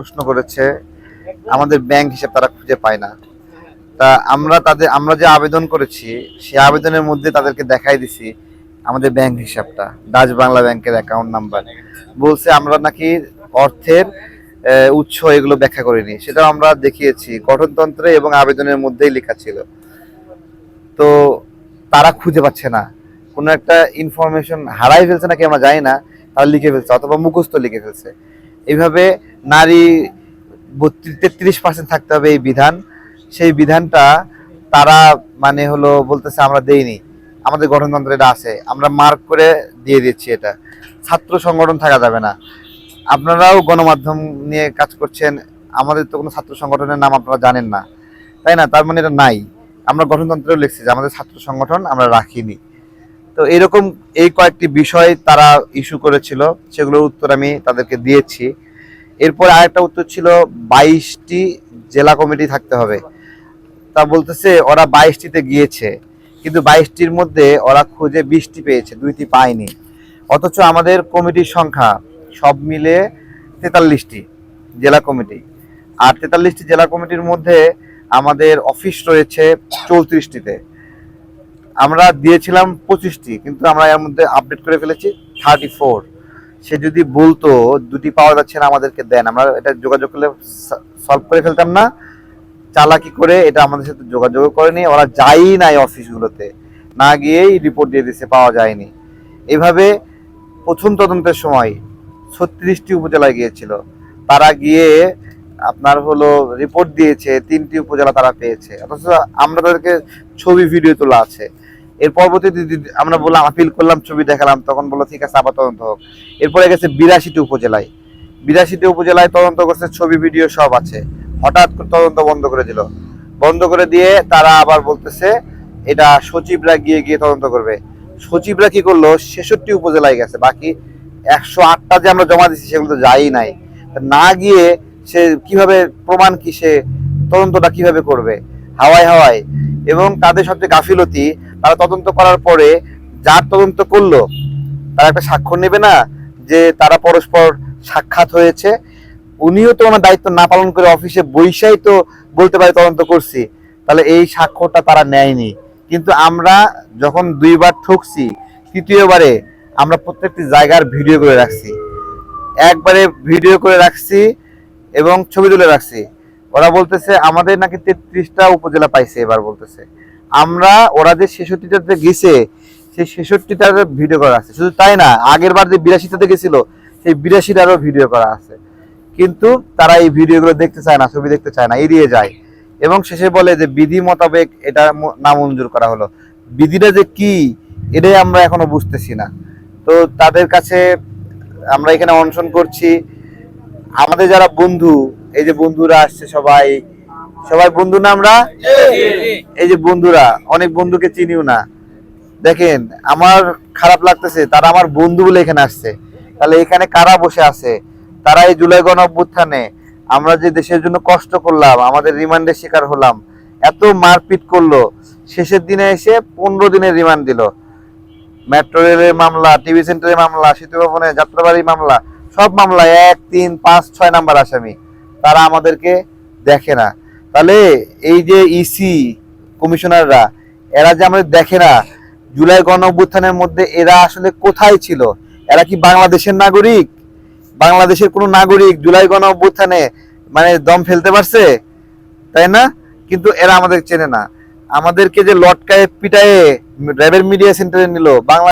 প্রশ্ন করেছে, আমাদের ব্যাংক হিসাব তারা খুঁজে পায় না। তা আমরা তাদের, আমরা যে আবেদন করেছি সেই আবেদনের মধ্যে তাদেরকে দেখাই দিছি আমাদের ব্যাংক হিসাবটা ডাচ বাংলা ব্যাংকের অ্যাকাউন্ট নাম্বার বলছে, আমরা নাকি অর্থের উৎস এগুলো ব্যাখ্যা করিনি। সেটাও আমরা দেখিয়েছি, গঠনতন্ত্রে এবং আবেদনের মধ্যেই লেখা ছিল। তো তারা খুঁজে পাচ্ছে না। কোনো একটা ইনফরমেশন হারাই ফেলছে নাকি আমরা জানি না, তারা লিখে ফেলছে, অথবা মুখস্থ লিখে ফেলছে। এইভাবে নারী তেত্রিশ পার্সেন্ট থাকতে হবে এই বিধান। সেই বিধানটা তারা মানে হলো বলতেছে আমরা দেইনি। আমাদের গঠনতন্ত্রে এটা আছে। আমরা মার্ক করে দিয়ে দিচ্ছি এটা। ছাত্র সংগঠন থাকা যাবে না। আপনারাও গণমাধ্যম নিয়ে কাজ করছেন। আমাদের তো কোনো ছাত্র সংগঠনের নাম আপনারা জানেন না। তাই না? তার মানে এটা নাই। আমরা গঠনতন্ত্রেও লিখছি যে আমাদের ছাত্র সংগঠন আমরা রাখিনি। তো এরকম এই কয়েকটি বিষয় তারা ইস্যু করেছিল, সেগুলোর উত্তর আমি তাদেরকে দিয়েছি। এরপর আরেকটা উত্তর ছিল, বাইশটি জেলা কমিটি থাকতে হবে। তা বলতেছে, ওরা বাইশটিতে গিয়েছে, কিন্তু বাইশটির মধ্যে ওরা খুঁজে বিশটি পেয়েছে, দুইটি পায়নি। অথচ আমাদের কমিটির সংখ্যা সব মিলে তেতাল্লিশটি জেলা কমিটি। আর তেতাল্লিশটি জেলা কমিটির মধ্যে আমাদের অফিস রয়েছে চৌত্রিশটিতে। আমরা দিয়েছিলাম পঁচিশটি, কিন্তু আমরা এর মধ্যে আপডেট করে ফেলেছি থার্টি ফোর সে যদি বলতো দুটি পাওয়া যাচ্ছে না আমাদেরকে দেন, আমরা এটা যোগাযোগ করলে সলভ করে ফেলতাম না। চালাকি করে এটা আমাদের সাথে যোগাযোগ করেনি, ওরা যাই নাই অফিসগুলোতে। না গিয়েই রিপোর্ট দিয়ে দিছে পাওয়া যায়নি। এভাবে প্রথম তদন্তের সময় ছত্রিশটি উপজেলায় গিয়েছিল। তারা গিয়ে আপনার হলো রিপোর্ট দিয়েছে, তিনটি উপজেলা তারা পেয়েছে। অথচ আমরা তাদেরকে ছবি ভিডিও তোলা আছে। এর পরবর্তীতে আমরা বললাম, আপিল করলাম, ছবি দেখালাম, তখন বলল, ঠিক আছে, আবার তদন্ত হোক। এরপরে গেছে বিরাশিটি উপজেলায়। বিরাশিটি উপজেলায় তদন্ত করছে, ছবি, ভিডিও সব আছে। হঠাৎ তদন্ত বন্ধ করে দিল। বন্ধ করে দিয়ে তারা আবার বলতেছে, এটা সচিবরা গিয়ে গিয়ে তদন্ত করবে। সচিবরা কি করল, ছেষট্টি উপজেলায় গেছে, বাকি একশো আটটা যে আমরা জমা দিচ্ছি সেগুলো তো যাই নাই। না গিয়ে সে কীভাবে, প্রমাণ কি সে, তদন্তটা কীভাবে করবে? হাওয়ায় হাওয়ায়। এবং তাদের সবচেয়ে গাফিলতি, তারা তদন্ত করার পরে যার তদন্ত করল, তারা একটা স্বাক্ষর নেবে না যে তারা পরস্পর সাক্ষাৎ হয়েছে। উনিও তো ওনার দায়িত্ব না পালন করে অফিসে বৈশাই তো বলতে পারে তদন্ত করছি। তাহলে এই স্বাক্ষরটা তারা নেয়নি। কিন্তু আমরা যখন দুইবার ঠকছি, তৃতীয়বারে আমরা প্রত্যেকটি জায়গার ভিডিও করে রাখছি। একবারে ভিডিও করে রাখছি এবং ছবি তুলে রাখছি। ওরা বলতেছে, আমাদের নাকি তেত্রিশটা উপজেলা পাইছে এবার, বলতেছে। আমরা, ওরা যে ছেষট্টিটাতে গেছে, সেই ছেষট্টিটার ভিডিও করা আছে। শুধু তাই না, আগের বার যে বিরাশিটাতে গেছিল, সেই বিরাশিটারও ভিডিও করা আছে। কিন্তু তারা এই ভিডিওগুলো দেখতে চায় না, ছবি দেখতে চায় না, এড়িয়ে যায়। এবং শেষে বলে যে, বিধি মোতাবেক এটা নামঞ্জুর করা হলো। বিধিটা যে কি, এটাই আমরা এখনও বুঝতেছি না। তো তাদের কাছে আমরা এখানে অনশন করছি। আমাদের যারা বন্ধু এই যে বন্ধুরা আসছে সবাই। সবাই বন্ধু না আমরা? এই যে বন্ধুরা, অনেক বন্ধুকে চিনিও না। দেখেন, আমার খারাপ লাগতেছে, তারা আমার বন্ধু বলে এখানে আসছে। তাহলে এখানে কারা বসে আছে? তারা এই জুলাই গণ অভ্যুত্থানে আমরা যে দেশের জন্য কষ্ট করলাম, আমাদের রিমান্ডের শিকার হলাম, এত মারপিট করল, শেষের দিনে এসে পনেরো দিনের রিমান্ড দিল। মেট্রো রেলের মামলা, টিভি সেন্টারের মামলা, সেতু ভবনে যাত্রাবাড়ি মামলা, সব মামলায় এক, তিন, পাঁচ, ছয় নাম্বার আসামি। তারা আমাদেরকে দেখে না। তাহলে এই যে ইসি কমিশনাররা, এরা যে আমাদের দেখে না, জুলাই গণ অভ্যুত্থানের মধ্যে এরা আসলে কোথায় ছিল? এরা কি বাংলাদেশের নাগরিক? বাংলাদেশের কোনো নাগরিক জুলাই গণ অভ্যুত্থানে মানে দম ফেলতে পারছে? তাই না? কিন্তু এরা আমাদের চেনে না। আমাদেরকে যে লটকায় পিটায়ে র্যাবের মিডিয়া সেন্টারে নিল, বাংলা